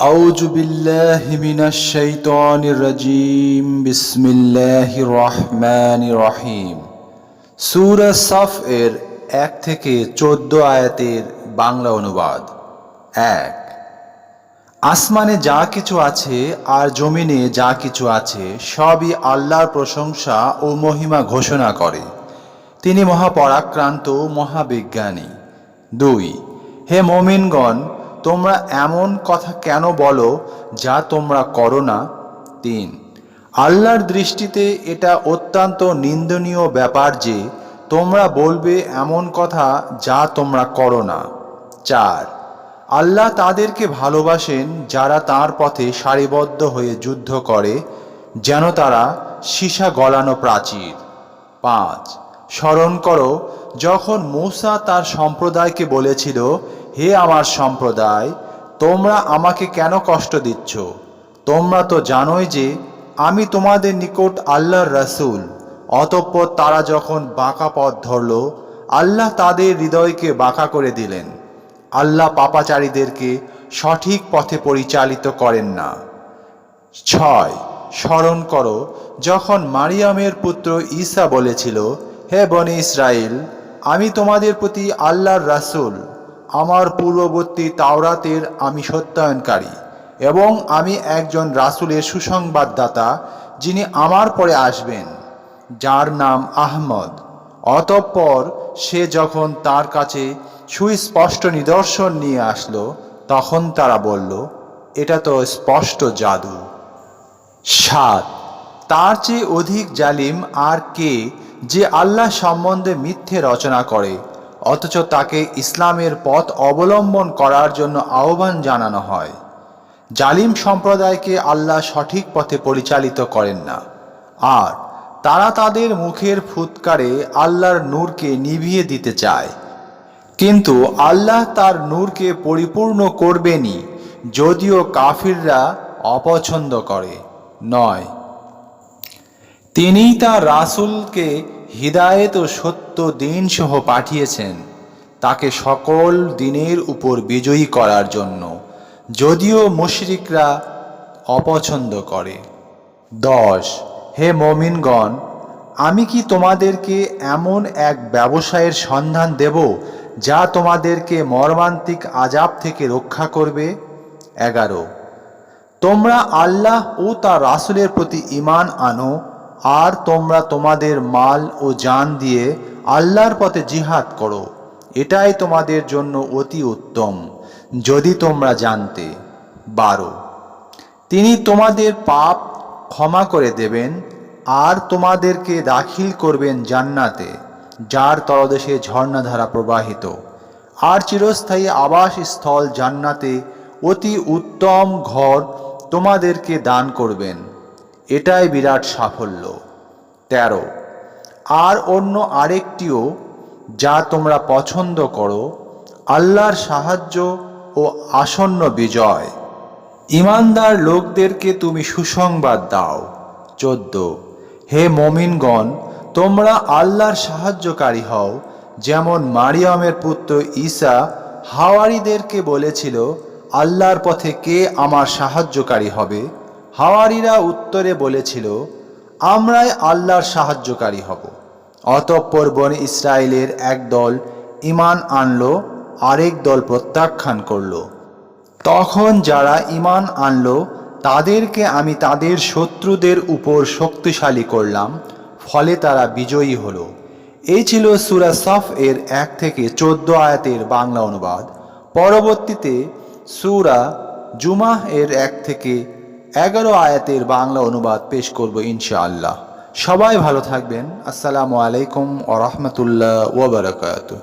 أعوذ بالله من الشيطان الرجيم بسم الله الرحمن الرحيم সূরা সাফ এর এক থেকে চোদ্দ আয়াতের বাংলা অনুবাদ এক আসমানে যা কিছু আছে আর জমিনে যা কিছু আছে সবই আল্লাহর প্রশংসা ও মহিমা ঘোষণা করে তিনি মহাপরাক্রান্ত মহাবিজ্ঞানী দুই হে মমিনগণ তোমরা এমন কথা কেন বলো যা তোমরা করো না? তিন, আল্লাহর দৃষ্টিতে এটা অত্যন্ত নিন্দনীয় ব্যাপার যে তোমরা বলবে এমন কথা যা তোমরা করো না। চার, আল্লাহ তাদেরকে ভালোবাসেন যারা তার পথে সারিবদ্ধ হয়ে যুদ্ধ করে, যেন তারা সীসা গলানো প্রাচীর। পাঁচ, স্মরণ করো, যখন মূসা তার সম্প্রদায়কে বলেছিল হে আমার সম্প্রদায়, তোমরা আমাকে কেন কষ্ট দিচ্ছ? তোমরা তো জানোই যে আমি তোমাদের নিকট আল্লাহর রাসূল। অতঃপর তারা যখন বাঁকা পথ ধরল, আল্লাহ তাদের হৃদয়কে বাঁকা করে দিলেন। আল্লাহ পাপাচারীদেরকে সঠিক পথে পরিচালিত করেন না। ছয়, স্মরণ করো, যখন মারিয়ামের পুত্র ঈসা বলেছিল, হে বনে ইসরায়েল আমি তোমাদের প্রতি আল্লাহর রাসূল। আমার পূর্ববর্তী তাওরাতের আমি সত্যায়নকারী এবং আমি একজন রাসুলের সুসংবাদদাতা যিনি আমার পরে আসবেন, যার নাম আহমদ। অতঃপর সে যখন তার কাছে সুস্পষ্ট নিদর্শন নিয়ে আসলো, তখন তারা বলল, এটা তো স্পষ্ট জাদু। সাত, তার চেয়ে অধিক জালিম আর কে যে আল্লাহ সম্বন্ধে মিথ্যে রচনা করে? অথচ তাকে ইসলামের পথ অবলম্বন করার জন্য আহ্বান জানানো হয়। জালিম সম্প্রদায়কে আল্লাহ সঠিক পথে পরিচালিত করেন না। আর তারা তাদের মুখের ফুৎকারে আল্লাহর নূরকে নিভিয়ে দিতে চায়। কিন্তু আল্লাহ তার নূরকে পরিপূর্ণ করবেনই যদিও কাফিররা অপছন্দ করে। নয়। তিনি তার রাসূলকে হিদায়েত ও সত্য দিন সহ পাঠিয়েছেন। তাকে সকল দিনের উপর বিজয়ী করার জন্য। যদিও মুশরিকরা অপছন্দ করে। দশ, হে মমিনগণ, আমি কি তোমাদেরকে এমন এক ব্যবসায়ের সন্ধান দেব, যা তোমাদেরকে মর্মান্তিক আজাব থেকে রক্ষা করবে? এগারো, তোমরা আল্লাহ ও তার রাসূলের প্রতি ঈমান আনো আর তোমরা তোমাদের মাল ও জান দিয়ে আল্লাহর পথে জিহাদ করো। এটাই তোমাদের জন্য অতি উত্তম, যদি তোমরা জানতে বারো তিনি তোমাদের পাপ ক্ষমা করে দেবেন আর তোমাদেরকে দাখিল করবেন জান্নাতে, যার তলদেশে ঝর্ণাধারা প্রবাহিত। আর চিরস্থায়ী আবাসস্থল জান্নাতে অতি উত্তম ঘর তোমাদেরকে দান করবেন। এটাই বিরাট সাফল্য। তেরো। আর অন্য আরেকটিও যা তোমরা পছন্দ করো, আল্লাহর সাহায্য ও আসন্ন বিজয়। ইমানদার লোকদেরকে তুমি সুসংবাদ দাও। চোদ্দ। হে মমিনগণ, তোমরা আল্লাহর সাহায্যকারী হও, যেমন মারিয়ামের পুত্র ঈসা হাওয়ারিদেরকে বলেছিল, আল্লাহর পথে কে আমার সাহায্যকারী হবে? হাওয়ারিরা উত্তরে বলেছিল, আমরাই আল্লাহর সাহায্যকারী হব। অতঃপর বনে ইসরায়েলের এক দল ইমান আনলো, আরেক দল প্রত্যাখ্যান করল। তখন যারা ইমান আনলো, তাদেরকে আমি তাদের শত্রুদের উপর শক্তিশালী করলাম, ফলে তারা বিজয়ী হলো। এই ছিল সুরা সফ এর এক থেকে চোদ্দ আয়াতের বাংলা অনুবাদ। পরবর্তীতে সুরা জুমাহ এর এক থেকে এগারো আয়াতের বাংলা অনুবাদ পেশ করব ইনশাআল্লাহ। সবাই ভালো থাকবেন। আসসালামু আলাইকুম ওরহমতুল্লাহ ওবরাকাতু